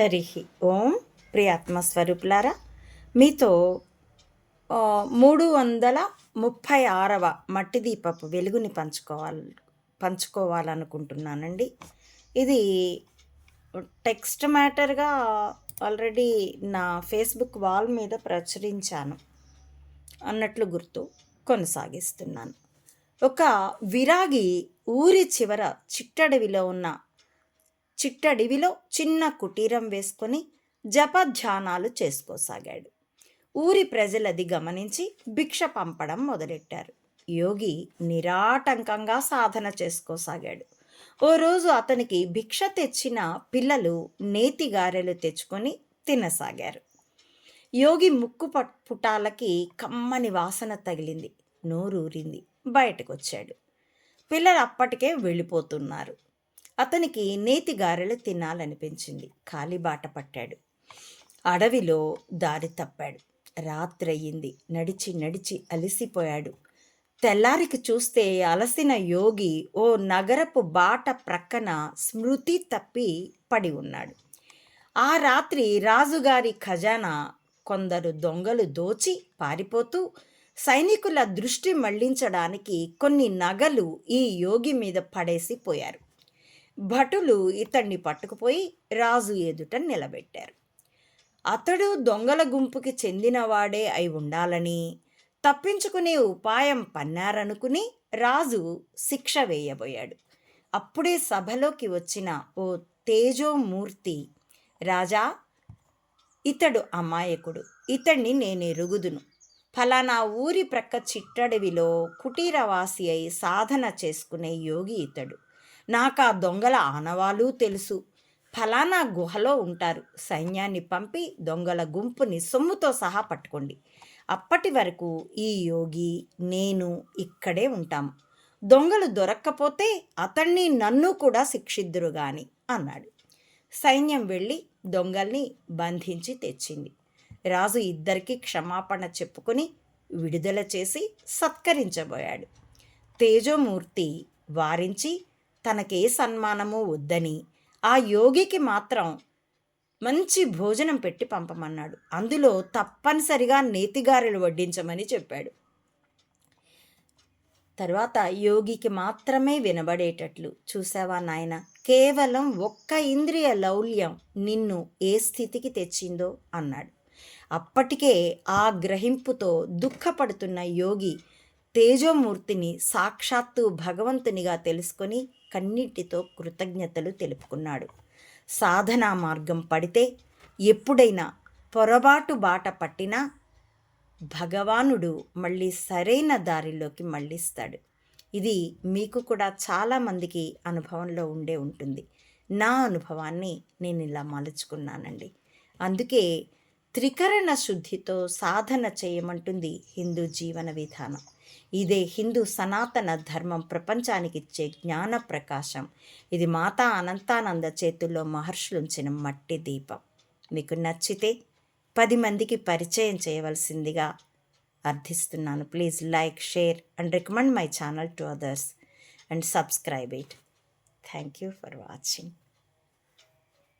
హరి ఓం ప్రియాత్మస్వరూపులారా మీతో మూడు వందల ముప్పై ఆరవ మట్టి దీపపు వెలుగుని పంచుకోవాలి పంచుకోవాలనుకుంటున్నానండి. ఇది టెక్స్ట్ మ్యాటర్గా ఆల్రెడీ నా ఫేస్బుక్ వాల్ మీద ప్రచురించాను అన్నట్లు గుర్తు కొనసాగిస్తున్నాను. ఒక విరాగి ఊరి చివర చిట్టడవిలో ఉన్న చిట్టడివిలో చిన్న కుటీరం వేసుకొని జపధ్యానాలు చేసుకోసాగాడు. ఊరి ప్రజలది గమనించి భిక్ష పంపడం మొదలెట్టారు. యోగి నిరాటంకంగా సాధన చేసుకోసాగాడు. ఓ రోజు అతనికి భిక్ష తెచ్చిన పిల్లలు నేతి గారెలు తెచ్చుకొని తినసాగారు. యోగి ముక్కు పుటాలకి కమ్మని వాసన తగిలింది. నోరూరింది. బయటకొచ్చాడు. పిల్లలు అప్పటికే వెళ్ళిపోతున్నారు. అతనికి నేతి గారెలు తినాలనిపించింది. కాలిబాట పట్టాడు. అడవిలో దారి తప్పాడు. రాత్రి అయ్యింది నడిచి నడిచి అలసిపోయాడు. తెల్లారికి చూస్తే అలసిన యోగి ఓ నగరపు బాట ప్రక్కన స్మృతి తప్పి పడి ఉన్నాడు. ఆ రాత్రి రాజుగారి ఖజానా కొందరు దొంగలు దోచి పారిపోతూ సైనికుల దృష్టి మళ్ళించడానికి కొన్ని నగలు ఈ యోగి మీద పడేసి పోయారు. భటులు ఇతన్ని పట్టుకుపోయి రాజు ఎదుట నిలబెట్టారు. అతడు దొంగల గుంపుకి చెందినవాడే అయి ఉండాలని తప్పించుకునే ఉపాయం పన్నారనుకుని రాజు శిక్ష వేయబోయాడు. అప్పుడే సభలోకి వచ్చిన ఓ తేజోమూర్తి రాజా ఇతడు అమాయకుడు. ఇతన్ని నేను ఎరుగుదును. ఫలానా ఊరి ప్రక్క చిట్టడవిలో కుటీరవాసి అయి సాధన చేసుకునే యోగి ఇతడు. నాకు ఆ దొంగల ఆనవాలు తెలుసు. ఫలానా గుహలో ఉంటారు. సైన్యాన్ని పంపి దొంగల గుంపుని సొమ్ముతో సహా పట్టుకోండి. అప్పటి వరకు ఈ యోగి నేను ఇక్కడే ఉంటాము. దొంగలు దొరక్కపోతే అతన్ని నన్ను కూడా శిక్షిద్దురు గాని అన్నాడు. సైన్యం వెళ్ళి దొంగల్ని బంధించి తెచ్చింది. రాజు ఇద్దరికి క్షమాపణ చెప్పుకొని విడుదల చేసి సత్కరించబోయాడు. తేజోమూర్తి వారించి తనకే సన్మానము వద్దని ఆ యోగికి మాత్రం మంచి భోజనం పెట్టి పంపమన్నాడు. అందులో తప్పనిసరిగా నేతిగారెలు వడ్డించమని చెప్పాడు. తర్వాత యోగికి మాత్రమే వినబడేటట్లు చూసావా నాయన? కేవలం ఒక్క ఇంద్రియ లౌల్యం నిన్ను ఏ స్థితికి తెచ్చిందో అన్నాడు. అప్పటికే ఆ గ్రహింపుతో దుఃఖపడుతున్న యోగి తేజోమూర్తిని సాక్షాత్తు భగవంతునిగా తెలుసుకొని కన్నీటితో కృతజ్ఞతలు తెలుపుకున్నాడు. సాధనా మార్గం పడితే ఎప్పుడైనా పొరబాటు బాట పట్టినా భగవానుడు మళ్ళీ సరైన దారిలోకి మళ్ళిస్తాడు. ఇది మీకు కూడా చాలామందికి అనుభవంలో ఉండే ఉంటుంది. నా అనుభవాన్ని నేను ఇలా మలుచుకున్నానండి. అందుకే త్రికరణ శుద్ధితో సాధన చేయమంటుంది హిందూ జీవన విధానం. ఇదే హిందూ సనాతన ధర్మం ప్రపంచానికి ఇచ్చే జ్ఞాన ప్రకాశం. ఇది మాతా అనంతానంద చేతుల్లో మహర్షులుంచిన మట్టి దీపం. మీకు నచ్చితే పది మందికి పరిచయం చేయవలసిందిగా అర్థిస్తున్నాను. Please like share and recommend my channel to others and subscribe it. Thank you for watching.